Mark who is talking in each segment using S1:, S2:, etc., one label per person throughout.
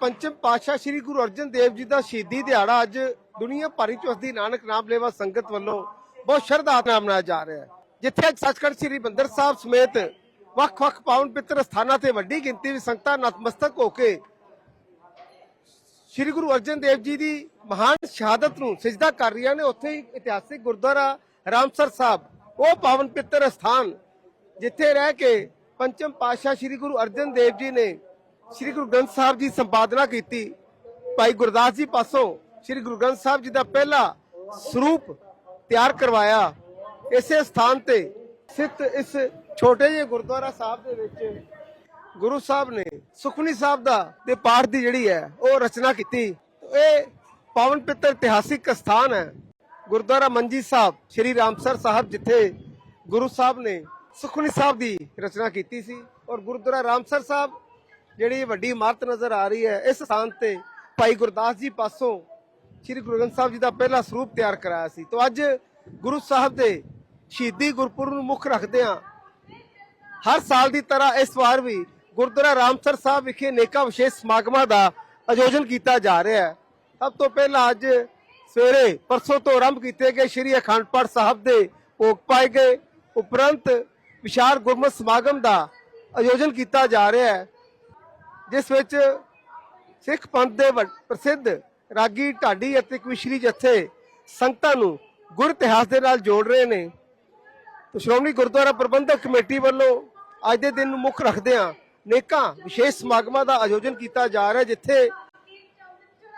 S1: ਪੰਚਮ ਪਾਤਸ਼ਾਹ ਸ੍ਰੀ ਗੁਰੂ ਅਰਜਨ ਦੇਵ ਜੀ ਦਾ ਸ਼ਹੀਦੀ ਦਿਹਾੜਾ ਅੱਜ ਦੁਨੀਆ ਭਰ ਵਿੱਚ ਉਸਦੀ ਨਾਨਕ ਨਾਮ ਲੈਵਾ ਸੰਗਤ ਵੱਲੋਂ ਬਹੁਤ ਸ਼ਰਧਾ ਨਾਲ ਮਨਾਇਆ ਜਾ ਰਿਹਾ ਹੈ। ਜਿੱਥੇ ਅੱਜ ਸੱਚਖੰਡ ਸ੍ਰੀ ਬੰਦਰ ਸਾਹਿਬ ਸਮੇਤ ਵੱਖ-ਵੱਖ ਪਾਵਨ ਪਿੱਤਰ ਸਥਾਨਾਂ ਤੇ ਵੱਡੀ ਗਿਣਤੀ ਵਿੱਚ ਸੰਗਤਾਂ ਨਤਮਸਤਕ ਹੋ ਕੇ ਸ੍ਰੀ ਗੁਰੂ ਅਰਜਨ ਦੇਵ ਜੀ ਦੀ ਮਹਾਨ ਸ਼ਹਾਦਤ ਨੂੰ ਸਜਦਾ ਕਰ ਰਹੀਆਂ ਨੇ। ਉੱਥੇ ਹੀ ਇਤਿਹਾਸਿਕ ਗੁਰਦੁਆਰਾ ਰਾਮਸਰ ਸਾਹਿਬ, ਉਹ ਪਾਵਨ ਪਿੱਤਰ ਸਥਾਨ ਜਿੱਥੇ ਰਹਿ ਕੇ ਪੰਚਮ ਪਾਤਸ਼ਾਹ ਸ੍ਰੀ ਗੁਰੂ ਅਰਜਨ ਦੇਵ ਜੀ ਨੇ ਸ੍ਰੀ ਗੁਰੂ ਗ੍ਰੰਥ ਸਾਹਿਬ ਜੀ ਸੰਪਾਦਨਾ ਕੀਤੀ। ਭਾਈ ਗੁਰਦਾਸ ਜੀ ਪਾਸੋਂ ਸ੍ਰੀ ਗੁਰੂ ਗ੍ਰੰਥ ਸਾਹਿਬ ਜੀ ਦਾ ਪਹਿਲਾ ਸਰੂਪ ਤਿਆਰ ਕਰਵਾਇਆ। ਇਸੇ ਸਥਾਨ ਤੇ ਸਥਿਤ ਇਸ ਛੋਟੇ ਜਿਹੇ ਗੁਰਦੁਆਰਾ ਸਾਹਿਬ ਦੇ ਵਿੱਚ ਗੁਰੂ ਸਾਹਿਬ ਨੇ ਸੁਖਮਨੀ ਸਾਹਿਬ ਦਾ ਦੇ ਪਾਠ ਦੀ ਜਿਹੜੀ ਹੈ, ਉਹ ਰਚਨਾ ਕੀਤੀ। ਇਹ ਪਾਵਨ ਪਿੱਤਰ ਇਤਿਹਾਸਿਕ ਸਥਾਨ ਹੈ। ਗੁਰਦੁਆਰਾ ਮੰਜੀ ਸਾਹਿਬ, ਸ੍ਰੀ ਰਾਮਸਰ ਸਾਹਿਬ ਜਿੱਥੇ ਗੁਰੂ ਸਾਹਿਬ ਨੇ ਸੁਖਮਨੀ ਸਾਹਿਬ ਦੀ ਰਚਨਾ ਕੀਤੀ ਸੀ ਔਰ ਗੁਰਦੁਆਰਾ ਰਾਮਸਰ ਸਾਹਿਬ ਜਿਹੜੀ ਵੱਡੀ ਇਮਾਰਤ ਨਜ਼ਰ ਆ ਰਹੀ ਹੈ, ਇਸ ਸਥਾਨ ਤੇ ਭਾਈ ਗੁਰਦਾਸ ਜੀ ਪਾਸੋਂ ਸ੍ਰੀ ਗੁਰੂ ਗ੍ਰੰਥ ਸਾਹਿਬ ਜੀ ਦਾ ਪਹਿਲਾ ਸਰੂਪ ਤਿਆਰ ਕਰਾਇਆ ਸੀ। ਤੋਂ ਅੱਜ ਗੁਰੂ ਸਾਹਿਬ ਦੇ ਸ਼ਹੀਦੀ ਗੁਰਪੁਰਬ ਨੂੰ ਮੁੱਖ ਰੱਖਦਿਆਂ ਹਰ ਸਾਲ ਦੀ ਤਰ੍ਹਾਂ ਇਸ ਵਾਰ ਵੀ ਗੁਰਦੁਆਰਾ ਰਾਮਸਰ ਸਾਹਿਬ ਵਿਖੇ ਨੇਕਾ ਵਿਸ਼ੇਸ਼ ਸਮਾਗਮਾਂ ਦਾ ਆਯੋਜਨ ਕੀਤਾ ਜਾ ਰਿਹਾ ਹੈ। ਸਭ ਤੋਂ ਪਹਿਲਾਂ ਅੱਜ ਸਵੇਰੇ ਪਰਸੋਂ ਤੋਂ ਆਰੰਭ ਕੀਤੇ ਗਏ ਸ੍ਰੀ ਅਖੰਡ ਪਾਠ ਸਾਹਿਬ ਦੇ ਭੋਗ ਪਾਏ ਗਏ। ਉਪਰੰਤ ਵਿਸ਼ਾਲ ਗੁਰਮਤਿ ਸਮਾਗਮ ਦਾ ਆਯੋਜਨ ਕੀਤਾ ਜਾ ਰਿਹਾ ਹੈ। ਜਿਸ ਵਿੱਚ ਸਿੱਖ ਪੰਥ ਦੇ ਪ੍ਰਸਿੱਧ ਰਾਗੀ ਢਾਡੀ ਅਤੇ ਕਵਿਸ਼ਰੀ ਜਥੇ ਸੰਗਤਾਂ ਨੂੰ ਗੁਰ ਇਤਿਹਾਸ ਦੇ ਨਾਲ ਜੋੜ ਰਹੇ ਨੇ। ਤੇ ਸ਼੍ਰੋਮਣੀ ਗੁਰਦੁਆਰਾ ਪ੍ਰਬੰਧਕ ਕਮੇਟੀ ਵੱਲੋਂ ਅੱਜ ਦੇ ਦਿਨ ਨੂੰ ਮੁੱਖ ਰੱਖਦਿਆਂ ਨੇਕਾਂ ਵਿਸ਼ੇਸ਼ ਸਮਾਗਮਾਂ ਦਾ ਆਯੋਜਨ ਕੀਤਾ ਜਾ ਰਿਹਾ ਜਿੱਥੇ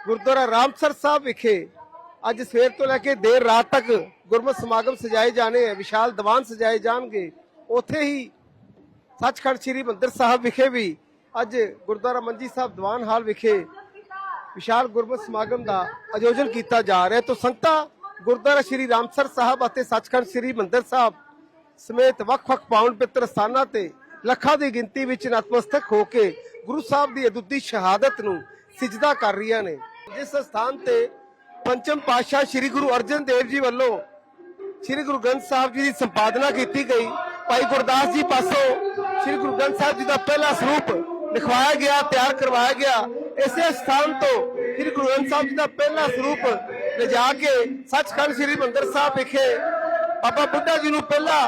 S1: ਗੁਰਦੁਆਰਾ ਰਾਮਸਰ ਸਾਹਿਬ ਵਿਖੇ ਅੱਜ ਸਵੇਰ ਤੋਂ ਲੈ ਕੇ ਦੇਰ ਰਾਤ ਤੱਕ ਗੁਰਮਤਿ ਸਮਾਗਮ ਸਜਾਏ ਜਾਣੇ ਹੈ, ਵਿਸ਼ਾਲ ਦੀਵਾਨ ਸਜਾਏ ਜਾਣਗੇ। ਉੱਥੇ ਹੀ ਸੱਚਖੰਡ ਸ੍ਰੀ ਮੰਦਰ ਸਾਹਿਬ ਵਿਖੇ ਵੀ ਅੱਜ ਗੁਰਦੁਆਰਾ ਮੰਜੀ ਸਾਹਿਬ ਦੀਵਾਨ ਹਾਲ ਵਿਖੇ ਵਿਸ਼ਾਲ ਗੁਰਮਤਿ ਸਮਾਗਮ ਦਾ ਆਯੋਜਨ ਕੀਤਾ ਜਾ ਰਿਹਾ ਹੈ। ਤੋਂ ਸੰਗਤਾਂ ਗੁਰਦੁਆਰਾ ਸ੍ਰੀ ਰਾਮਸਰ ਸਾਹਿਬ ਅਤੇ ਸੱਚਖੰਡ ਸ੍ਰੀ ਮੰਦਰ ਸਾਹਿਬ ਸਮੇਤ ਵੱਖ-ਵੱਖ ਪਾਵਨ ਪਿੱਤਰ ਸਥਾਨਾਂ ਤੇ ਲੱਖਾਂ ਦੀ ਗਿਣਤੀ ਵਿੱਚ ਨਤਮਸਤਕ ਹੋ ਕੇ ਗੁਰੂ ਸਾਹਿਬ ਦੀ ਅਦੁੱਤੀ ਸ਼ਹਾਦਤ ਨੂੰ ਸਿਜਦਾ ਕਰ ਰਹੀਆਂ ਨੇ ਜਿਸ ਸਥਾਨ ਤੇ ਪੰਚਮ ਪਾਤਸ਼ਾਹ ਸ੍ਰੀ ਗੁਰੂ ਅਰਜਨ ਦੇਵ ਜੀ ਵੱਲੋਂ ਸ੍ਰੀ ਗੁਰੂ ਗ੍ਰੰਥ ਸਾਹਿਬ ਜੀ ਦੀ ਸੰਪਾਦਨਾ ਕੀਤੀ ਗਈ ਭਾਈ ਗੁਰਦਾਸ ਜੀ ਪਾਸੋਂ ਸ੍ਰੀ ਗੁਰੂ ਗ੍ਰੰਥ ਸਾਹਿਬ ਜੀ ਦਾ ਪਹਿਲਾ ਸਰੂਪ ਲਿਖਵਾਇਆ ਗਿਆ, ਤਿਆਰ ਕਰਵਾਇਆ ਗਿਆ। ਇਸੇ ਸਥਾਨ ਤੋਂ ਸ੍ਰੀ ਗੁਰੂ ਗ੍ਰੰਥ ਸਾਹਿਬ ਜੀ ਦਾ ਪਹਿਲਾ ਸਰੂਪ ਲਿਜਾ ਕੇ ਸੱਚਖੰਡ ਸ੍ਰੀ ਮੰਦਰ ਸਾਹਿਬ ਵਿਖੇ ਬਾਬਾ ਬੁੱਢਾ ਜੀ ਨੂੰ ਪਹਿਲਾ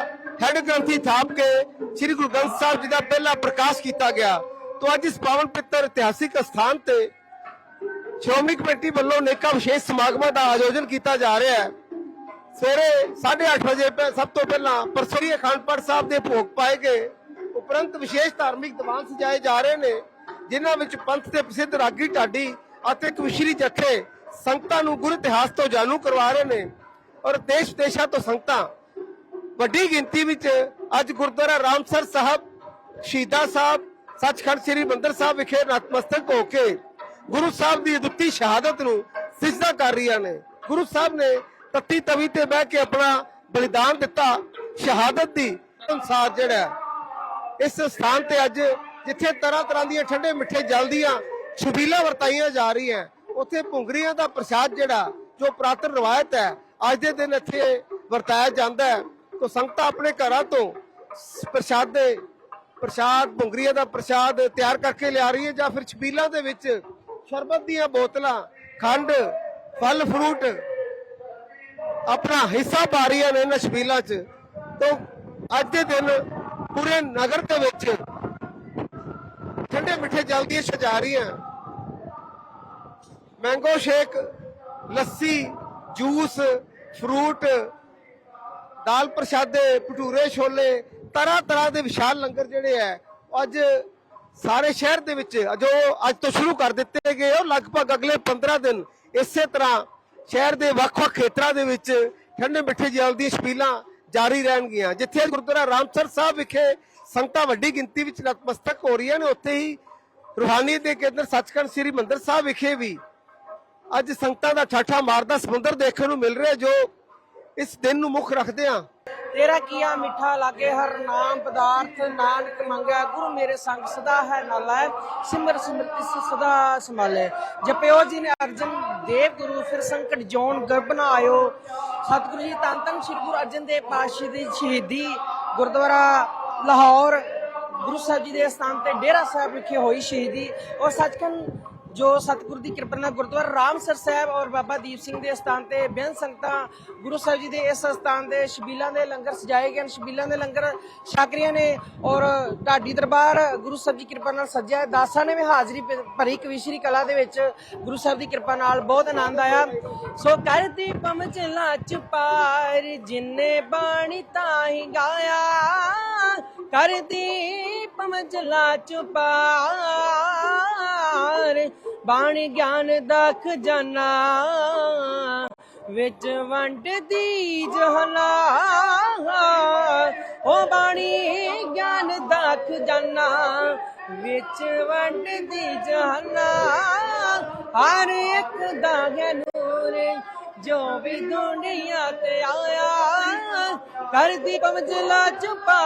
S1: ਹੈਡ ਗ੍ਰੰਥੀ ਥਾਪ ਕੇ ਸ੍ਰੀ ਗੁਰੂ ਗ੍ਰੰਥ ਸਾਹਿਬ ਜੀ ਦਾ ਪਹਿਲਾ ਪ੍ਰਕਾਸ਼ ਕੀਤਾ ਗਿਆ। ਤੋਂ ਅੱਜ ਇਸ ਪਾਵਨ ਪਿੱਤਰ ਇਤਿਹਾਸਿਕ ਸਥਾਨ ਤੇ ਸ਼੍ਰੋਮਣੀ ਕਮੇਟੀ ਵੱਲੋਂ ਨੇਕਾ ਵਿਸ਼ੇਸ਼ ਸਮਾਗਮਾਂ ਦਾ ਆਯੋਜਨ ਕੀਤਾ ਜਾ ਰਿਹਾ ਹੈ। ਸਵੇਰੇ 8:30 ਵਜੇ ਸਭ ਤੋਂ ਪਹਿਲਾਂ ਪਰਸਰੀ ਅਖੰਡ ਪਾਠ ਸਾਹਿਬ ਦੇ ਭੋਗ ਪਾਏ ਗਏ। ਉਪਰੰਤ ਵਿਸ਼ੇਸ਼ ਧਾਰਮਿਕ ਦੀਵਾਨ ਸਜਾਏ ਜਾ ਰਹੇ ਨੇ, ਜਿਨ੍ਹਾਂ ਵਿੱਚ ਪੰਥ ਦੇ ਪ੍ਰਸਿੱਧ ਰਾਗੀ ਢਾਡੀ ਅਤੇ ਕਵਿਸ਼ਰੀ ਜਥੇ ਸੰਗਤਾਂ ਨੂੰ ਗੁਰ ਇਤਿਹਾਸ ਤੋਂ ਜਾਣੂ ਕਰਵਾ ਰਹੇ ਨੇ। ਔਰ ਦੇਸ਼ ਦੇਸ਼ਾਂ ਤੋਂ ਸੰਗਤਾਂ, ਵੱਡੀ ਗਿਣਤੀ ਵਿੱਚ ਅੱਜ ਗੁਰਦੁਆਰਾ ਰਾਮਸਰ ਸਾਹਿਬ, ਸ਼ਹੀਦਾਂ ਸਾਹਿਬ, ਸੱਚਖੰਡ ਸ੍ਰੀ ਮੰਦਰ ਸਾਹਿਬ ਵਿਖੇ ਨਤਮਸਤਕ ਹੋ ਕੇ ਗੁਰੂ ਸਾਹਿਬ ਦੀ ਅਦੁੱਤੀ ਸ਼ਹਾਦਤ ਨੂੰ ਸਿਜਦਾ ਕਰ ਰਹੀਆਂ ਨੇ। ਗੁਰੂ ਸਾਹਿਬ ਨੇ ਤੱਤੀ ਤਵੀ ਤੇ ਬਹਿ ਕੇ ਆਪਣਾ ਬਲੀਦਾਨ ਦਿੱਤਾ। ਸ਼ਹਾਦਤ ਦੀ ਅਨਸਾਰ ਜਿਹੜਾ ਇਸ ਸਥਾਨ ਤੇ ਅੱਜ ਜਿੱਥੇ ਤਰ੍ਹਾਂ ਤਰ੍ਹਾਂ ਦੀਆਂ ਠੰਡੇ ਮਿੱਠੇ ਜਲ ਦੀਆਂ ਛਬੀਲਾਂ ਵਰਤਾਈਆਂ ਜਾ ਰਹੀਆਂ, ਉੱਥੇ ਭੁੰਗਰੀਆਂ ਦਾ ਪ੍ਰਸ਼ਾਦ ਜਿਹੜਾ, ਜੋ ਪ੍ਰਾਤਨ ਰਵਾਇਤ ਹੈ, ਅੱਜ ਦੇ ਦਿਨ ਇੱਥੇ ਵਰਤਾਇਆ ਜਾਂਦਾ ਹੈ। ਤਾਂ ਸੰਗਤਾਂ ਆਪਣੇ ਘਰਾਂ ਤੋਂ ਸ- ਪ੍ਰਸ਼ਾਦ ਦੇ ਪ੍ਰਸ਼ਾਦ, ਭੁੰਗਰੀਆਂ ਦਾ ਪ੍ਰਸ਼ਾਦ ਤਿਆਰ ਕਰਕੇ ਲਿਆ ਰਹੀ ਹੈ ਜਾਂ ਫਿਰ ਛਬੀਲਾਂ ਦੇ ਵਿੱਚ ਸ਼ਰਬਤ ਦੀਆਂ ਬੋਤਲਾਂ, ਖੰਡ, ਫਲ, ਫਰੂਟ ਆਪਣਾ ਹਿੱਸਾ ਪਾ ਰਹੀਆਂ ਨੇ ਇਹਨਾਂ ਛਬੀਲਾਂ 'ਚ। ਤੋਂ ਅੱਜ ਦੇ ਦਿਨ ਪੂਰੇ ਨਗਰ ਦੇ ਵਿੱਚ ਠੰਡੇ ਮਿੱਠੇ ਜਲ ਦੀਆਂ ਸਜਾ ਰਹੀਆਂ mango shake lassi juice fruit ਦਾਲ ਪ੍ਰਸ਼ਾਦੇ, ਭਟੂਰੇ ਛੋਲੇ, ਤਰ੍ਹਾਂ ਤਰ੍ਹਾਂ ਦੇ ਵਿਸ਼ਾਲ ਲੰਗਰ ਜਿਹੜੇ ਹੈ ਅੱਜ ਸਾਰੇ ਸ਼ਹਿਰ ਦੇ ਵਿੱਚ, ਜੋ ਅੱਜ ਤੋਂ ਸ਼ੁਰੂ ਕਰ ਦਿੱਤੇ ਗਏ ਉਹ ਲਗਭਗ ਅਗਲੇ 15 ਦਿਨ ਇਸੇ ਤਰ੍ਹਾਂ ਸ਼ਹਿਰ ਦੇ ਵੱਖ-ਵੱਖ ਖੇਤਰਾਂ ਦੇ ਵਿੱਚ ਠੰਡੇ ਮਿੱਠੇ ਜਲ ਦੀਆਂ ਛਬੀਲਾਂ ਜਾਰੀ ਰਹਿਣਗੀਆਂ। ਜਿੱਥੇ ਗੁਰਦੁਆਰਾ ਰਾਮਸਰ ਸਾਹਿਬ ਵਿਖੇ ਸੰਗਤਾਂ ਵੱਡੀ ਗਿਣਤੀ ਵਿੱਚ ਨਤਮਸਤਕ ਹੋ ਰਹੀਆਂ ਨੇ, ਉੱਥੇ ਹੀ ਰੂਹਾਨੀ ਦੇ ਕੇਂਦਰ ਸੱਚਖੰਡ ਸ੍ਰੀ ਮੰਦਰ ਸਾਹਿਬ ਵਿਖੇ ਵੀ ਅੱਜ ਸੰਗਤਾਂ ਦਾ ਠਾਠਾ ਮਾਰਦਾ, ਸਮੁੰਦਰ ਦੇਖਣ ਨੂੰ ਮਿਲ ਰਿਹਾ ਜੋ ਇਸ ਦਿਨ ਨੂੰ ਮੁੱਖ ਰੱਖਦੇ ਆ
S2: ਤੇਰਾ ਕੀਆ ਮਿੱਠਾ ਲਾਗੇ, ਹਰ ਨਾਮ ਪਦਾਰਥ ਨਾਨਕ ਮੰਗੈ, ਗੁਰੂ ਮੇਰੇ ਸੰਗ ਸਦਾ ਹੈ ਨਾਲ, ਸਿਮਰ ਸਿਮਰ ਸਦਾ ਸੰਭਾਲੇ। ਜਪਿਓ ਜੀ ਨੇ ਅਰਜਨ ਦੇਵ ਗੁਰੂ, ਫਿਰ ਸੰਕਟ ਜੋਨ ਗਰਭ ਨਾ ਆਇਓ। ਸਤਿਗੁਰੂ ਜੀ ਤਨ ਤਨ ਸ੍ਰੀ ਗੁਰੂ ਅਰਜਨ ਦੇਵ ਪਾਤਸ਼ਾਹ ਦੀ ਸ਼ਹੀਦੀ ਗੁਰਦੁਆਰਾ ਲਾਹੌਰ, ਗੁਰੂ ਸਾਹਿਬ ਜੀ ਦੇ ਸਥਾਨ ਤੇ ਡੇਰਾ ਸਾਹਿਬ ਵਿਖੇ ਹੋਈ ਸ਼ਹੀਦੀ। ਔਰ ਸੱਚਖੰਡ ਜੋ ਸਤਿਗੁਰ ਦੀ ਕਿਰਪਾ ਨਾਲ ਗੁਰਦੁਆਰਾ ਰਾਮਸਰ ਸਾਹਿਬ ਔਰ ਬਾਬਾ ਦੀਪ ਸਿੰਘ ਦੇ ਸਥਾਨ ਤੇ ਬੇਨ ਸੰਗਤਾਂ, ਗੁਰੂ ਸਾਹਿਬ ਜੀ ਦੇ ਇਸ ਸਥਾਨ ਦੇ ਸ਼ਬੀਲਾਂ ਦੇ ਲੰਗਰ ਸਜਾਏ ਗਏ ਹਨ। ਸ਼ਬੀਲਾਂ ਦੇ ਲੰਗਰ ਛਾਕਰੀਆਂ ਨੇ ਔਰ ਢਾਡੀ ਦਰਬਾਰ ਗੁਰੂ ਸਾਹਿਬ ਦੀ ਕਿਰਪਾ ਨਾਲ ਸਜਿਆ ਦਾਸਾਂ ਨੇ ਵੀ ਹਾਜ਼ਰੀ ਭਰੀ ਕਵੀਸ਼ਰੀ ਕਲਾ ਦੇ ਵਿੱਚ ਗੁਰੂ ਸਾਹਿਬ ਦੀ ਕਿਰਪਾ ਨਾਲ ਬਹੁਤ ਆਨੰਦ ਆਇਆ। ਸੋ ਕਰਦੀ ਪਮਚਲਾ ਚ ਪਾਰ, ਜਿੰਨੇ ਬਾਣੀ ਤਾਂ ਹੀ ਗਾਇਆ ਕਰਦੀ ਪਮਚਲਾ ਚ ਪਾਰ ਬਾਣੀ ਗਿਆਨ ਦਾ ਖਜ਼ਾਨਾ ਵਿੱਚ ਵੰਡਦੀ ਜਹਲਾ। ਉਹ ਬਾਣੀ ਗਿਆਨ ਦਾ ਖਜ਼ਾਨਾ ਵਿੱਚ ਵੰਡਦੀ ਜਹਲਾ। ਹਰ ਇੱਕ ਦਾ ਹੈ ਨੂਰ ਜੋ ਵੀ ਦੁਨੀਆ ਤੇ ਆਇਆ ਕਰਦੀ ਪਮਜਲਾ ਚੁਪਾ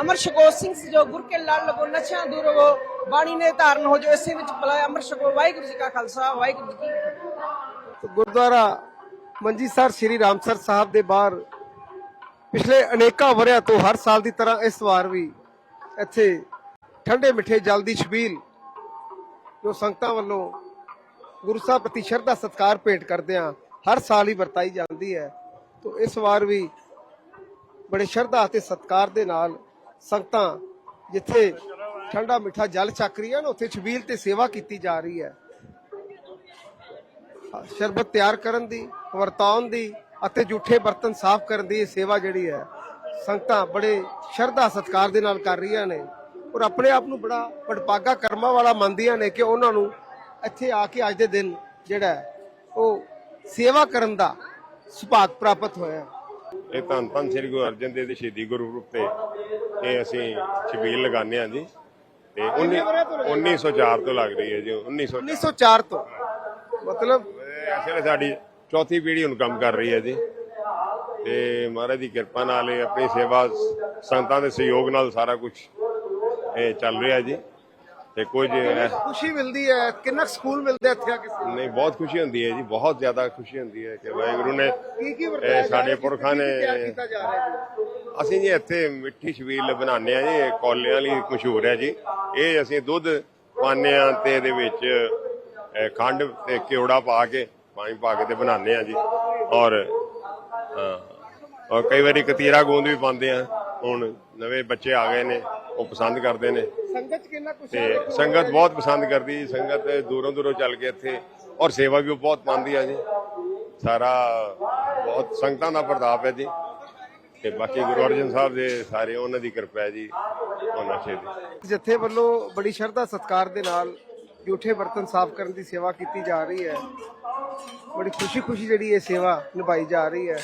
S2: ਅਮਰ ਸ਼ਕੋ ਸਿੰਘ ਜੋ ਗੁਰ ਕੇ ਲੜ ਲਗੋ, ਨਸ਼ਿਆਂ ਦੂਰ ਹੋ। ਬਾਣੀ ਨੇ ਧਾਰਨ ਹੋ ਜੋ, ਇਸੇ ਵਿੱਚ ਬੁਲਾਇਆ ਅਮਰ ਸ਼ਕੋ। ਵਾਹਿਗੁਰੂ ਜੀ ਕਾ ਖਾਲਸਾ, ਵਾਹਿਗੁਰੂ ਜੀ ਕੀ ਫਤਿਹ।
S1: ਗੁਰਦੁਆਰਾ ਮੰਜੀਸਰ ਸ੍ਰੀ ਰਾਮਸਰ ਸਾਹਿਬ ਦੇ ਬਾਹਰ ਪਿਛਲੇ ਅਨੇਕਾਂ ਵਰਿਆਂ ਤੋਂ ਹਰ ਸਾਲ ਦੀ ਤਰ੍ਹਾਂ ਇਸ ਵਾਰ ਵੀ ਇੱਥੇ ਠੰਡੇ ਮਿੱਠੇ ਜਲ ਦੀ ਛਬੀਲ ਜੋ ਸੰਗਤਾਂ ਵੱਲੋਂ ਗੁਰੂ ਸਾਹਿਬ ਪ੍ਰਤੀ ਸ਼ਰਧਾ, ਸਤਿਕਾਰ ਭੇਟ ਕਰਦੇ ਆ ਹਰ ਸਾਲ ਹੀ ਵਰਤਾਈ ਜਾਂਦੀ ਹੈ। ਤੋਂ ਇਸ ਵਾਰ ਵੀ ਬੜੇ ਸ਼ਰਧਾ ਅਤੇ ਸਤਿਕਾਰ ਦੇ ਨਾਲ ਸੰਗਤਾਂ ਜਿੱਥੇ ਠੰਡਾ ਮਿੱਠਾ ਜਲ ਛਕ ਰਹੀਆਂ ਨੇ, ਉੱਥੇ ਛਬੀਲ ਤੇ ਸੇਵਾ ਕੀਤੀ ਜਾ ਰਹੀ ਹੈ। ਸ਼ਰਬਤ ਤਿਆਰ ਕਰਨ ਦੀ, ਵਰਤਾਉਣ ਦੀ ਅਤੇ ਝੂਠੇ ਬਰਤਨ ਸਾਫ਼ ਕਰਨ ਦੀ ਸੇਵਾ ਜਿਹੜੀ ਹੈ, ਸੰਗਤਾਂ ਬੜੇ ਸ਼ਰਧਾ, ਸਤਿਕਾਰ ਦੇ ਨਾਲ ਕਰ ਰਹੀਆਂ ਨੇ। ਔਰ ਆਪਣੇ ਆਪ ਨੂੰ ਬੜਾ ਵਡਭਾਗਾ ਕਰਮਾਂ ਵਾਲਾ ਮੰਨਦੀਆਂ ਨੇ ਕਿ ਉਹਨਾਂ ਨੂੰ ਇੱਥੇ ਆ ਕੇ ਅੱਜ ਦੇ ਦਿਨ ਜਿਹੜਾ ਉਹ ਸੇਵਾ ਕਰਨ ਦਾ ਸੁਭਾਗ ਪ੍ਰਾਪਤ ਹੋਇਆ
S3: ਇਹ ਧੰਨ ਧੰਨ ਸ੍ਰੀ ਗੁਰੂ ਅਰਜਨ ਦੇਵ ਦੇ ਸ਼ਹੀਦੀ ਗੁਰਪੁਰਬ ਤੇ ਇਹ ਅਸੀਂ ਛਬੀਲ ਲਗਾਉਂਦੇ ਹਾਂ ਜੀ। ਤੇ 19 1904 ਤੋਂ ਲੱਗ ਰਹੀ ਹੈ ਜੀ 1904
S1: 1904 ਤੋਂ। ਮਤਲਬ
S3: ਅਸਲ ਸਾਡੀ ਚੌਥੀ ਪੀੜ੍ਹੀ ਹੁਣ ਕੰਮ ਕਰ ਰਹੀ ਹੈ ਜੀ। ਤੇ ਮਹਾਰਾਜ ਦੀ ਕਿਰਪਾ ਨਾਲ ਇਹ ਆਪਣੀ ਸੇਵਾ ਸੰਤਾਂ ਦੇ ਸਹਿਯੋਗ ਨਾਲ ਸਾਰਾ ਕੁਝ ਇਹ ਚੱਲ ਰਿਹਾ ਜੀ। ਤੇ ਕੁਝ
S1: ਖੁਸ਼ੀ ਮਿਲਦੀ ਹੈ? ਕਿੰਨਾ ਕੁ ਸਕੂਲ ਮਿਲਦਾ ਇੱਥੇ ਆ ਕੇ
S3: ਨਹੀਂ ਬਹੁਤ ਖੁਸ਼ੀ ਹੁੰਦੀ ਹੈ ਜੀ ਬਹੁਤ ਜ਼ਿਆਦਾ ਖੁਸ਼ੀ ਹੁੰਦੀ ਹੈ ਕਿ ਵਾਹਿਗੁਰੂ ਨੇ
S1: ਕੀ ਕੀ ਵਰਤਾਇਆ
S3: ਇਹ
S1: ਜਾ
S3: ਸਾਡੇ
S1: ਰਿਹਾ?
S3: ਪੁਰਖਾਂ ਨੇ
S1: ਕੀ ਤਿਆਰ ਕੀਤਾ ਜਾ ਰਿਹਾ ਜੀ?
S3: ਅਸੀਂ ਜੀ ਇੱਥੇ ਮਿੱਠੀ ਛਬੀਲ ਬਣਾਉਂਦੇ ਆ ਜੀ ਇਹ ਕੌਲਿਆਂ ਲਈ ਮਸ਼ਹੂਰ ਹੈ ਜੀ। ਇਹ ਅਸੀਂ ਦੁੱਧ ਪਾਉਂਦੇ ਆ ਤੇ ਇਹਦੇ ਵਿੱਚ ਅਹ, ਖੰਡ ਤੇ ਕਿਉੜਾ ਪਾ ਕੇ ਪਾਣੀ ਪਾ ਕੇ ਤੇ ਬਣਾਉਂਦੇ ਆ ਜੀ। ਔਰ ਹਾਂ, ਔਰ ਕਈ ਵਾਰੀ ਕਤੀਰਾ ਗੋਂਦ ਵੀ ਪਾਉਂਦੇ ਆ ਹੁਣ ਨਵੇਂ ਬੱਚੇ ਆ ਗਏ ਨੇ ਉਹ ਪਸੰਦ ਕਰਦੇ ਨੇ।
S1: ਸੰਗਤ ਕਿੰਨਾ ਕੁਛ
S3: ਤੇ ਸੰਗਤ ਬਹੁਤ ਪਸੰਦ ਕਰਦੀ ਜੀ ਸੰਗਤ ਦੂਰੋਂ ਦੂਰੋਂ ਚੱਲ ਕੇ ਇੱਥੇ ਔਰ ਸੇਵਾ ਵੀ ਉਹ ਬਹੁਤ ਪਾਉਂਦੀ ਆ ਜੀ। ਸਾਰਾ ਬਹੁਤ ਸੰਗਤਾਂ ਦਾ ਪ੍ਰਤਾਪ ਹੈ ਜੀ। ਤੇ ਬਾਕੀ ਗੁਰੂ ਅਰਜਨ ਸਾਹਿਬ ਦੇ ਸਾਰੇ ਉਹਨਾਂ ਦੀ ਕਿਰਪਾ ਹੈ ਜੀ ਉਹਨਾਂ ਛੇ ਦੀ।
S1: ਜਥੇ ਵੱਲੋਂ ਬੜੀ ਸ਼ਰਧਾ ਸਤਿਕਾਰ ਦੇ ਨਾਲ ਝੂਠੇ ਬਰਤਨ ਸਾਫ਼ ਕਰਨ ਦੀ ਸੇਵਾ ਕੀਤੀ ਜਾ ਰਹੀ ਹੈ। ਬੜੀ ਖੁਸ਼ੀ-ਖੁਸ਼ੀ ਜਿਹੜੀ ਇਹ ਸੇਵਾ ਨਿਭਾਈ ਜਾ ਰਹੀ ਹੈ।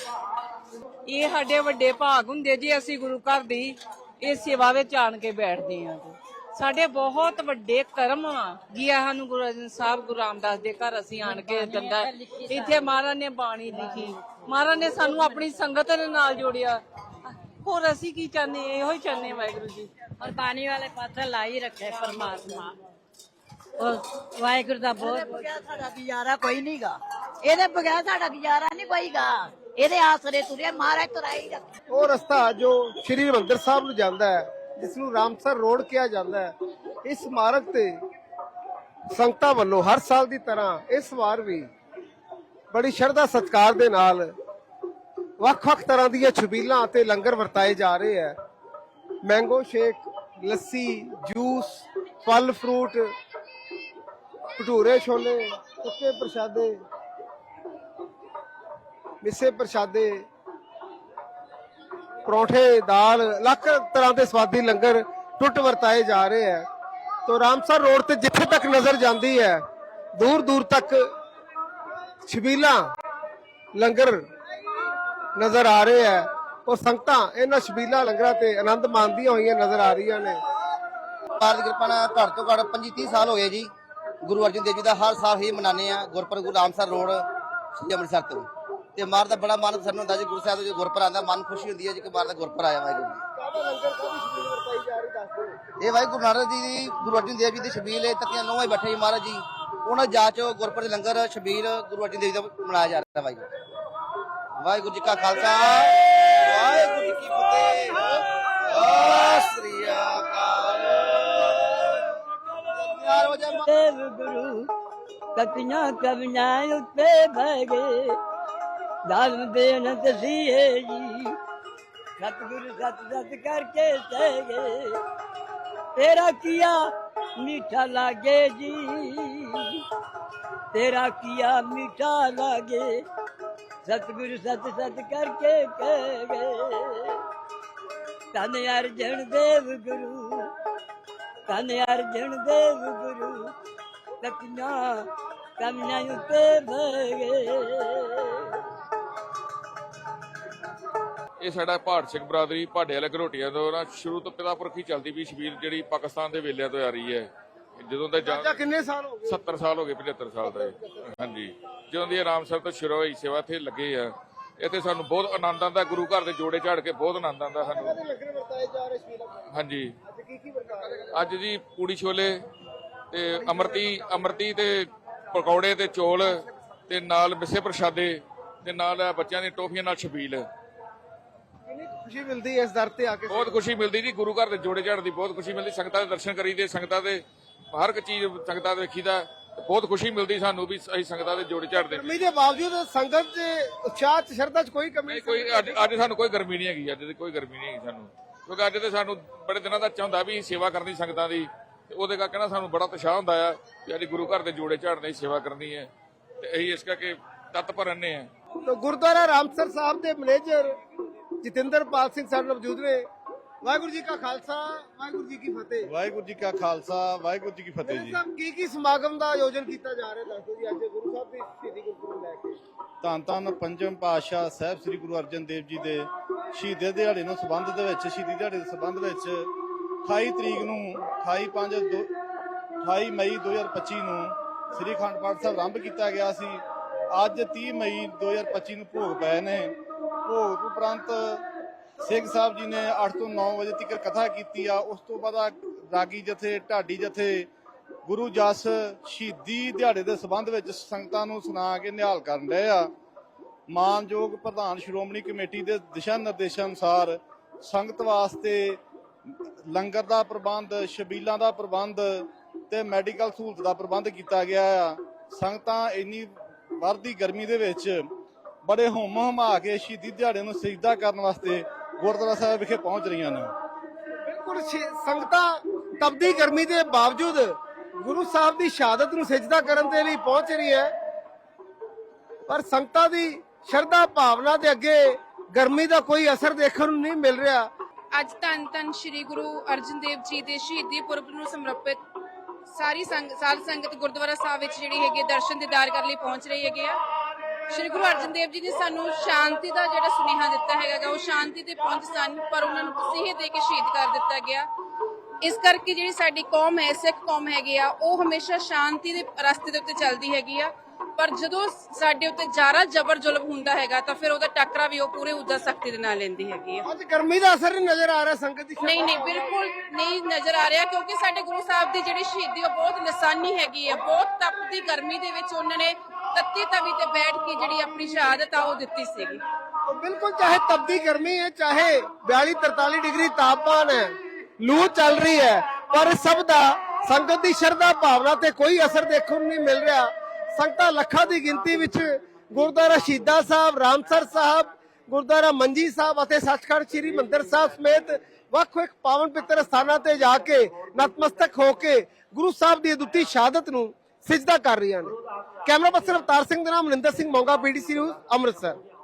S4: ਇਹ ਸਾਡੇ ਵੱਡੇ ਭਾਗ ਹੁੰਦੇ ਜੀ ਅਸੀਂ ਗੁਰੂ ਘਰ ਦੀ ਇਹ ਸੇਵਾ ਵਿੱਚ ਆਣ ਕੇ ਬੈਠਦੇ ਹਾਂ ਜੀ। ਸਾਡੇ ਬਹੁਤ ਵੱਡੇ ਕਰਮ ਆ। ਜੀ ਇਹ ਸਾਨੂੰ ਗੁਰੂ ਅਰਜਨ ਸਾਹਿਬ ਗੁਰੂ ਰਾਮਦਾਸ ਦੇ ਘਰ ਅਸੀਂ ਆਣ ਕੇ ਦੰਦਾ। ਇੱਥੇ ਮਹਾਰਾਜ ਨੇ ਬਾਣੀ ਲਿਖੀ। ਮਹਾਰਾਜ ਨੇ ਸਾਨੂੰ ਆਪਣੀ ਸੰਗਤ ਦੇ ਨਾਲ ਜੋੜਿਆ। ਹੋਰ ਅਸੀਂ ਕੀ ਚਾਹੁੰਦੇ? ਹਾਂ? ਇਹੋ ਹੀ ਚਾਹੁੰਦੇ ਹਾਂ ਵਾਹਿਗੁਰੂ ਜੀ।
S5: ਔਰ ਪਾਣੀ ਵਾਲੇ ਪਾਤਰ ਲਾਈ ਰੱਖੇ ਪਰਮਾਤਮਾ। ਔਰ ਵਾਹਿਗੁਰੂ ਦਾ ਬਹੁਤ ਬਗੈਰ ਸਾਡਾ ਗੁਜ਼ਾਰਾ ਕੋਈ ਨਹੀਂਗਾ ਇਹਦੇ ਬਗੈਰ ਸਾਡਾ ਗੁਜ਼ਾਰਾ ਨਹੀਂ ਪਈਗਾ ਇਹਦੇ ਆਸਰੇ ਤੁਰੇ ਮਹਾਰਾਜ ਤੁਰਾਈ ਰੱਖੇ।
S1: ਉਹ ਰਸਤਾ ਜੋ ਸ਼੍ਰੀ ਹਰਿਮੰਦਰ ਸਾਹਿਬ ਨੂੰ ਜਾਂਦਾ ਹੈ ਜਿਸ ਨੂੰ ਰਾਮਸਰ ਰੋਡ ਕਿਹਾ ਜਾਂਦਾ ਹੈ, ਇਸ ਮਾਰਗ ਤੇ ਸੰਗਤਾਂ ਵੱਲੋਂ ਹਰ ਸਾਲ ਦੀ ਤਰ੍ਹਾਂ ਇਸ ਵਾਰ ਵੀ ਬੜੀ ਸ਼ਰਧਾ ਸਤਿਕਾਰ ਦੇ ਨਾਲ ਵੱਖ-ਵੱਖ ਤਰ੍ਹਾਂ ਦੀਆਂ ਛਬੀਲਾਂ ਅਤੇ ਲੰਗਰ ਵਰਤਾਏ ਜਾ ਰਹੇ ਹੈ। ਮੈਂਗੋ ਸ਼ੇਕ, ਲੱਸੀ, ਜੂਸ, ਫਲ ਫਰੂਟ, ਭਟੂਰੇ ਛੋਲੇ ਸੁੱਕੇ ਪ੍ਰਸ਼ਾਦੇ, ਮਿੱਸੇ ਪ੍ਰਸ਼ਾਦੇ ਪਰੌਂਠੇ, ਦਾਲ ਲੱਖ ਤਰ੍ਹਾਂ ਦੇ ਸਵਾਦੀ ਲੰਗਰ ਟੁੱਟ ਵਰਤਾਏ ਜਾ ਰਹੇ ਹੈ। ਤੋ ਰਾਮਸਰ ਰੋਡ ਤੇ ਜਿੱਥੇ ਤੱਕ ਨਜ਼ਰ ਜਾਂਦੀ ਹੈ, ਦੂਰ ਦੂਰ ਤੱਕ ਛਬੀਲਾਂ ਲੰਗਰ ਨਜ਼ਰ ਆ ਰਹੇ ਹੈ। ਔਰ ਸੰਗਤਾਂ ਇਹਨਾਂ ਛਬੀਲਾਂ ਲੰਗਰਾਂ ਤੇ ਆਨੰਦ ਮਾਣਦੀਆਂ ਹੋਈਆਂ ਨਜ਼ਰ ਆ ਰਹੀਆਂ ਨੇ।
S6: ਸਰਕਾਰ ਦੀ ਕਿਰਪਾ ਨਾਲ ਘੱਟ ਤੋਂ ਘੱਟ 25 30 ਸਾਲ ਹੋ ਗਏ ਜੀ। ਗੁਰੂ ਅਰਜਨ ਦੇਵ ਜੀ ਦਾ ਹਰ ਸਾਲ ਹੀ ਮਨਾਉਂਦੇ ਆ ਗੁਰਪੁਰਬ ਗੁਰੂ ਰਾਮਸਰ ਰੋਡ, ਸ੍ਰੀ ਅੰਮ੍ਰਿਤਸਰ ਤੋਂ। ਤੇ ਮਾਰ ਦਾ ਬੜਾ ਮਨ ਪ੍ਰਸੰਨ ਹੁੰਦਾ ਜੀ ਗੁਰੂ ਸਾਹਿਬ ਦੇ ਗੁਰਪੁਰ ਆਉਂਦਾ ਮਨ ਖੁਸ਼ੀ ਹੁੰਦੀ ਹੈ ਜੀ ਕਿ ਮਾਰ ਦਾ ਗੁਰਪੁਰ ਆਇਆ ਵਾਹਿਗੁਰੂ ਜੀ। ਇਹ ਵਾਹਿਗੁਰੂ ਨਾਨਕ ਜੀ ਦੀ ਗੁਰੂ ਅਰਜਨ ਦੇਵ ਜੀ ਦੀ ਛਬੀਲ ਹੈ ਤੱਕੀਆਂ ਨੌਵੇਂ ਬੈਠੇ ਜੀ ਮਹਾਰਾਜ ਜੀ। ਉਹਨਾਂ ਜਾ ਚੋ ਗੁਰਪੁਰ ਦੇ ਲੰਗਰ ਛਬੀਲ ਗੁਰੂ ਅਰਜਨ ਦੇਵ ਜੀ ਦਾ ਮਨਾਇਆ ਜਾ ਰਿਹਾ ਵਾਹਿਗੁਰੂ ਵਾਹਿਗੁਰੂ ਜੀ ਕਾ ਖਾਲਸਾ ਵਾਹਿਗੁਰੂ ਜੀ ਕੀ ਫਤਿਹ। ਸ੍ਰੀ ਅਕਾਲ। 4 ਵਜੇ
S5: ਦੇਵ ਗੁਰੂ ਕਤੀਆਂ ਕਵੀਆਂ ਉੱਤੇ ਬਹਿ ਗਏ ਦਾਨ ਦੇਣ ਦਸੀਏ ਜੀ। ਸਤਿਗੁਰੂ ਸਤ ਸਤ ਕਰਕੇ ਸਹਿ ਗਏ। ਤੇਰਾ ਕੀਆ ਮਿੱਠਾ ਲਾਗੇ ਜੀ। ਤੇਰਾ ਕੀਆ ਮਿੱਠਾ ਲਾਗੇ। ਸਤਿਗੁਰੂ ਸਤ ਸਤ ਕਰਕੇ ਕਹਿ ਗਏ। ਧੰਨ ਅਰਜਨ ਦੇਵ ਗੁਰੂ, ਧੰਨ ਅਰਜਨ ਦੇਵ ਗੁਰੂ ਤਕੀਆਂ ਕਮੀਆਂ ਉੱਤੇ ਬਹਿ
S7: ਇਹ ਸਾਡਾ ਭਾਟ ਸਿੰਘ ਬਰਾਦਰੀ ਭਾਡੇ ਵਾਲੇ ਘਰੋਟੀਆਂ ਤੋਂ ਨਾ ਸ਼ੁਰੂ ਤੋਂ ਪਿਤਾ ਪੁਰਖੀ ਚੱਲਦੀ ਵੀ ਸ਼ਬੀਰ ਜਿਹੜੀ ਪਾਕਿਸਤਾਨ ਦੇ ਵੇਲਿਆਂ ਤੋਂ ਆ ਰਹੀ ਹੈ। ਜਦੋਂ ਦਾ
S1: ਚਾਚਾ ਕਿੰਨੇ ਸਾਲ ਹੋ ਗਏ?
S7: 70 ਸਾਲ ਹੋ ਗਏ 75 ਸਾਲ ਦਾ। ਹਾਂਜੀ। ਜਦੋਂ ਦੀ ਰਾਮਸਰ ਤੋਂ ਸ਼ੁਰੂ ਹੋਈ ਸੇਵਾ ਇੱਥੇ ਲੱਗੇ ਆ ਇੱਥੇ ਸਾਨੂੰ ਬਹੁਤ ਆਨੰਦ ਆਉਂਦਾ ਗੁਰੂ ਘਰ ਦੇ ਜੋੜੇ ਝਾੜ ਕੇ ਬਹੁਤ ਆਨੰਦ ਆਉਂਦਾ ਸਾਨੂੰ।
S1: ਜਾ ਸ਼ਬੀਲ
S7: ਹਾਂਜੀ।
S1: ਅੱਜ
S7: ਜੀ ਪੂੜੀ ਛੋਲੇ ਤੇ ਅਮਰਤੀ ਅਮਰਤੀ ਤੇ ਪਕੌੜੇ ਤੇ ਚੋਲ ਤੇ ਨਾਲ ਮਿੱਸੇ ਪ੍ਰਸ਼ਾਦੇ ਤੇ ਨਾਲ ਬੱਚਿਆਂ ਦੀ ਟੋਫੀਆਂ ਨਾਲ ਛਬੀਲ
S1: ਕੁ ਖੁਸ਼ੀ ਮਿਲਦੀ ਹੈ ਇਸ ਦਰ ਤੇ ਆ ਕੇ।
S7: ਬਹੁਤ ਖੁਸ਼ੀ ਮਿਲਦੀ ਜੀ ਗੁਰੂ ਘਰ ਦੇ ਜੋੜੇ ਝਾੜ ਦੀ ਬਹੁਤ ਖੁਸ਼ੀ ਮਿਲਦੀ ਸੰਗਤਾਂ ਦੇ ਦਰਸ਼ਨ ਕਰੀਦੇ ਸੰਗਤਾਂ ਦੇ ਹਰ ਇੱਕ ਚੀਜ਼ ਸੰਗਤਾਂ ਦੇ ਵੇਖੀਦਾ ਬਹੁਤ ਖੁਸ਼ੀ ਮਿਲਦੀ ਸਾਨੂੰ ਵੀ ਅਸੀਂ ਸੰਗਤਾਂ ਦੇ ਜੋੜੇ ਝਾੜ ਦੇ
S1: ਗਰਮੀ ਦੇ ਬਾਵਜੂਦ ਸੰਗਤ ਦੇ ਉਤਸ਼ਾਹ ਚ ਸ਼ਰਧਾ ਚ ਕੋਈ ਕਮੀ
S7: ਨਹੀਂ ਕੋਈ ਅੱਜ ਅੱਜ ਸਾਨੂੰ ਕੋਈ ਗਰਮੀ ਨਹੀਂ ਹੈਗੀ ਅੱਜ ਤੇ ਕੋਈ ਗਰਮੀ ਨਹੀਂ ਹੈਗੀ ਸਾਨੂੰ। ਕਿਉਂਕਿ ਅੱਜ ਤੇ ਸਾਨੂੰ ਬੜੇ ਦਿਨਾਂ ਦਾ ਚਾਹੁੰਦਾ ਵੀ ਸੇਵਾ ਕਰਨੀ ਸੰਗਤਾਂ ਦੀ ਤੇ ਉਹਦੇ ਕਰਕੇ ਨਾ ਸਾਨੂੰ ਬੜਾ ਉਤਸ਼ਾਹ ਹੁੰਦਾ ਆ ਕਿ ਅੱਜ ਗੁਰੂ ਘਰ ਦੇ ਜੋੜੇ ਝਾੜ ਦੀ ਸੇਵਾ ਕਰਨੀ ਹੈ। ਤੇ ਅਸੀਂ ਇਸ ਕਰਕੇ ਤਤ ਭਰਨੇ ਆ
S1: ਤਾਂ ਗੁਰਦੁਆਰਾ ਰਾਮਸਰ ਸਾਹਿਬ ਦੇ ਮੈਨੇਜਰ ਜਤਿੰਦਰਪਾਲ ਸਿੰਘ ਸਾਹਿਬ ਮੌਜੂਦ ਨੇ। ਵਾਹਿਗੁਰੂ ਜੀ ਕਾ ਖਾਲਸਾ ਵਾਹਿਗੁਰੂ ਜੀ ਕੀ ਫਤਿਹ।
S8: ਵਾਹਿਗੁਰੂ ਜੀ ਕਾ ਖਾਲਸਾ ਵਾਹਿਗੁਰੂ ਜੀ ਕੀ ਫਤਿਹ ਜੀ।
S1: ਸਾਹਿਬ ਕੀ ਕੀ ਸਮਾਗਮ ਦਾ ਆਯੋਜਨ ਕੀਤਾ ਜਾ ਰਿਹਾ? ਦੱਸੋ ਜੀ ਅੱਜ ਗੁਰੂ ਸਾਹਿਬ ਦੀ ਸ਼ਹੀਦੀ ਗੁਰਪੁਰਬ ਲੈ ਕੇ।
S8: ਧੰਨ ਧੰਨ ਪੰਜਮ ਪਾਤਸ਼ਾਹ ਸਾਹਿਬ ਸ੍ਰੀ ਗੁਰੂ ਅਰਜਨ ਦੇਵ ਜੀ ਦੇ ਸ਼ਹੀਦੇ ਦਿਹਾੜੇ ਨੂੰ ਸੰਬੰਧ ਦੇ ਵਿੱਚ ਸ਼ਹੀਦੀ ਦਿਹਾੜੇ ਦੇ ਸੰਬੰਧ ਵਿੱਚ 28 ਤਰੀਕ ਨੂੰ 28 5 28 ਮਈ 2025 ਨੂੰ ਸ੍ਰੀ ਅਖੰਡ ਪਾਠ ਸਾਹਿਬ ਆਰੰਭ ਕੀਤਾ ਗਿਆ ਸੀ। ਅੱਜ 30 ਮਈ 2025 ਨੂੰ ਭੋਗ ਪਏ ਨੇ। ਭੋਗ ਉਪਰੰਤ ਸਿੰਘ ਸਾਹਿਬ ਜੀ ਨੇ 8 ਤੋਂ 9 ਵਜੇ ਤੱਕ ਕਥਾ ਕੀਤੀ ਆ। ਉਸ ਤੋਂ ਬਾਅਦ ਰਾਗੀ ਜਥੇ, ਢਾਡੀ ਜਥੇ, ਗੁਰੂ ਜਸ ਸ਼ਹੀਦੀ ਦਿਹਾੜੇ ਦੇ ਸੰਬੰਧ ਵਿੱਚ ਸੰਗਤਾਂ ਨੂੰ ਸੁਣਾ ਕੇ ਨਿਹਾਲ ਕਰਨ ਰਹੇ ਆ। ਮਾਨਯੋਗ ਪ੍ਰਧਾਨ ਸ਼੍ਰੋਮਣੀ ਕਮੇਟੀ ਦੇ ਦਿਸ਼ਾ ਨਿਰਦੇਸ਼ਾਂ ਅਨੁਸਾਰ ਸੰਗਤ ਵਾਸਤੇ ਲੰਗਰ ਦਾ ਪ੍ਰਬੰਧ, ਸ਼ਬੀਲਾਂ ਦਾ ਪ੍ਰਬੰਧ ਤੇ ਮੈਡੀਕਲ ਸਹੂਲਤ ਦਾ ਪ੍ਰਬੰਧ ਕੀਤਾ ਗਿਆ ਆ। ਸੰਗਤਾਂ ਇੰਨੀ ਵਰਦੀ ਗਰਮੀ ਦੇ ਵਿੱਚ ਬੜੇ ਹੁਮ ਹਮਾ ਕੇ ਸ਼ਹੀਦੀ ਦਿਹਾੜੇ ਨੂੰ ਸਜਦਾ ਕਰਨ ਵਾਸਤੇ ਗੁਰਦੁਆਰਾ ਸਾਹਿਬ ਵਿਖੇ ਪਹੁੰਚ ਰਹੀਆਂ ਨੇ।
S1: ਬਿਲਕੁਲ ਸੰਗਤਾਂ ਤਪਦੀ ਗਰਮੀ ਦੇ ਬਾਵਜੂਦ ਗੁਰੂ ਸਾਹਿਬ ਦੀ ਸ਼ਹਾਦਤ ਨੂੰ ਸਜਦਾ ਕਰਨ ਦੇ ਲਈ ਪਹੁੰਚ ਰਹੀ ਹੈ। ਪਰ ਸੰਗਤਾਂ ਦੀ ਸ਼ਰਧਾ ਭਾਵਨਾ ਦੇ ਅੱਗੇ ਗਰਮੀ ਦਾ ਕੋਈ ਅਸਰ ਦੇਖਣ ਨੂੰ ਨਹੀਂ ਮਿਲ ਰਿਹਾ।
S9: ਅੱਜ ਧੰਨ ਧੰਨ ਸ੍ਰੀ ਗੁਰੂ ਅਰਜਨ ਦੇਵ ਜੀ ਦੇ ਸ਼ਹੀਦੀ ਪੁਰਬ ਨੂੰ ਸਮਰਪਿਤ ਸਾਰੀ ਸੰਗ ਸਾਧ ਸੰਗਤ ਗੁਰਦੁਆਰਾ ਸਾਹਿਬ ਵਿੱਚ ਜਿਹੜੀ ਹੈਗੀ ਦਰਸ਼ਨ ਦੀਦਾਰ ਕਰਨ ਲਈ ਪਹੁੰਚ ਰਹੀ ਹੈਗੀ ਆ। ਸ੍ਰੀ ਗੁਰੂ ਅਰਜਨ ਦੇਵ ਜੀ ਨੇ ਸਾਨੂੰ ਸ਼ਾਂਤੀ ਦਾ ਜਿਹੜਾ ਸੁਨੇਹਾ ਦਿੱਤਾ ਹੈਗਾ ਉਹ ਸ਼ਾਂਤੀ ਤੇ ਪਹੁੰਚ ਸਨ, ਪਰ ਉਹਨਾਂ ਨੂੰ ਤਸੀਹੇ ਦੇ ਕੇ ਸ਼ਹੀਦ ਕਰ ਦਿੱਤਾ ਗਿਆ। ਇਸ ਕਰਕੇ ਜਿਹੜੀ ਸਾਡੀ ਕੌਮ ਹੈ ਸਿੱਖ ਕੌਮ ਹੈਗੀ ਆ ਉਹ ਹਮੇਸ਼ਾ ਸ਼ਾਂਤੀ ਦੇ ਰਸਤੇ ਦੇ ਉੱਤੇ ਚੱਲਦੀ ਹੈਗੀ ਆ। ਪਰ ਜਦੋਂ ਸਾਡੇ ਉੱਤੇ ਜਾਰਾ ਜ਼ਬਰ ਜ਼ੁਲਮ ਹੁੰਦਾ ਹੈਗਾ ਤਾਂ ਫਿਰ ਉਹਦਾ ਟੱਕਰਾ ਵੀ ਉਹ ਪੂਰੇ ਉਦਾ ਸਖਤੀ ਦੇ ਨਾਲ ਲੈਂਦੀ ਹੈਗੀ ਆ।
S1: ਅੱਜ ਗਰਮੀ ਦਾ ਅਸਰ ਨਜ਼ਰ ਆ ਰਿਹਾ ਸੰਗਤ ਦੀ
S9: ਨਹੀਂ ਨਹੀਂ ਬਿਲਕੁਲ ਨਹੀਂ ਨਜ਼ਰ ਆ ਰਿਹਾ ਕਿਉਂਕਿ ਸਾਡੇ ਗੁਰੂ ਸਾਹਿਬ ਦੀ ਜਿਹੜੀ ਸ਼ਹੀਦੀ ਉਹ ਬਹੁਤ ਨਿਸ਼ਾਨੀ ਹੈਗੀ ਹੈ ਬਹੁਤ ਤਪਦੀ ਗਰਮੀ ਦੇ ਵਿੱਚ ਉਹਨਾਂ ਨੇ ਤੱਤੀ ਤਵੀ ਤੇ ਬੈਠ ਕੇ ਜਿਹੜੀ ਆਪਣੀ ਸ਼ਹਾਦਤ ਆ ਉਹ ਦਿੱਤੀ ਸੀਗੀ।
S1: ਉਹ ਬਿਲਕੁਲ ਚਾਹੇ ਤਪਦੀ ਗਰਮੀ ਹੈ ਚਾਹੇ 42 43 ਡਿਗਰੀ ਤਾਪਮਾਨ ਹੈ ਲੂ ਚੱਲ ਰਹੀ ਹੈ, ਪਰ ਸਭ ਦਾ ਸੰਗਤ ਦੀ ਸ਼ਰਧਾ ਭਾਵਨਾ ਤੇ ਕੋਈ ਅਸਰ ਦੇਖਣ ਨੂੰ ਨਹੀਂ ਮਿਲ ਰਿਹਾ। ਸੰਗਤਾਂ ਲੱਖਾਂ ਦੀ ਗਿਣਤੀ ਵਿੱਚ ਗੁਰਦੁਆਰਾ ਸ਼ਹੀਦਾਂ ਸਾਹਿਬ, ਰਾਮਸਰ ਸਾਹਿਬ, ਗੁਰਦੁਆਰਾ ਮੰਜੀ ਸਾਹਿਬ ਅਤੇ ਸੱਚਖੰਡ ਸ੍ਰੀ ਮੰਦਰ ਸਾਹਿਬ ਸਮੇਤ ਵੱਖ-ਵੱਖ ਪਾਵਨ ਪਿੱਤਰ ਸਥਾਨਾਂ ਤੇ ਜਾ ਕੇ ਨਤਮਸਤਕ ਹੋ ਕੇ ਗੁਰੂ ਸਾਹਿਬ ਦੀ ਅਦੁੱਤੀ ਸ਼ਹਾਦਤ ਨੂੰ ਸਿਜਦਾ ਕਰ ਰਹੀਆਂ ਨੇ। ਕੈਮਰਾ ਪਰਸਨ ਅਵਤਾਰ ਸਿੰਘ, ਦੇ ਨਾਮ ਮਨਿੰਦਰ ਸਿੰਘ ਮੋਂਗਾ, ਪੀਡੀਸੀ ਨਿਊਜ਼, ਅੰਮ੍ਰਿਤਸਰ।